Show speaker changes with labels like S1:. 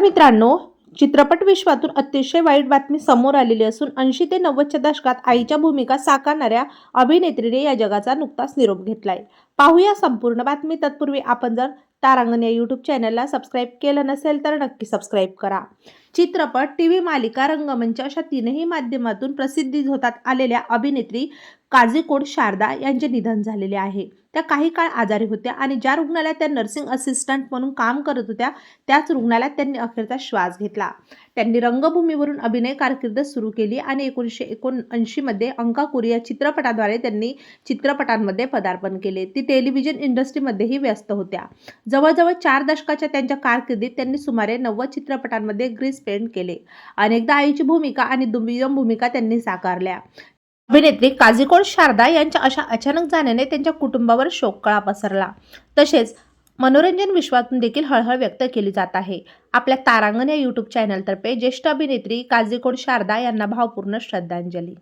S1: मित्रांनो चित्रपट विश्वातून अतिशय वाईट बातमी समोर आलेली असून ऐंशी ते नव्वदच्या दशकात आईच्या भूमिका साकारणाऱ्या अभिनेत्रीने या जगाचा नुकताच निरोप घेतलाय. पाहूया संपूर्ण बातमी. तत्पूर्वी आपण जर तारांगण या यूट्यूब चॅनलला सबस्क्राईब केलं नसेल तर नक्की सबस्क्राईब करा. चित्रपट टी व्ही मालिका रंगमंच अशा तीनही माध्यमातून प्रसिद्धी होतात आलेल्या अभिनेत्री काझीकोड शारदा यांचे निधन झालेले आहे. त्या काही काळ आजारी होत्या आणि ज्या रुग्णालयात त्या नर्सिंग असिस्टंट म्हणून काम करत होत्या त्याच रुग्णालयात त्यांनी अखेरचा श्वास घेतला. त्यांनी रंगभूमीवरून अभिनय कारकीर्द सुरू केली आणि एकोणीसशे एकोणऐंशीमध्ये अंकाकुरी या चित्रपटाद्वारे त्यांनी चित्रपटांमध्ये पदार्पण केले. ती टेलिव्हिजन इंडस्ट्रीमध्येही व्यस्त होत्या. जवळजवळ चार दशकाच्या त्यांच्या कारकिर्दीत त्यांनी सुमारे नव्वद चित्रपटांमध्ये ग्रीस पेंट केले. अनेकदा आईची भूमिका आणि दुय्यम भूमिका त्यांनी साकारल्या. अभिनेत्री काझीकोण शारदा यांच्या अशा अचानक जाण्याने त्यांच्या कुटुंबावर शोककळा पसरला. तसेच मनोरंजन विश्वातून देखील हळहळ व्यक्त केली जात आहे. आपल्या तारांगण या यूट्यूब चॅनलतर्फे ज्येष्ठ अभिनेत्री काझीकोण शारदा यांना भावपूर्ण श्रद्धांजली.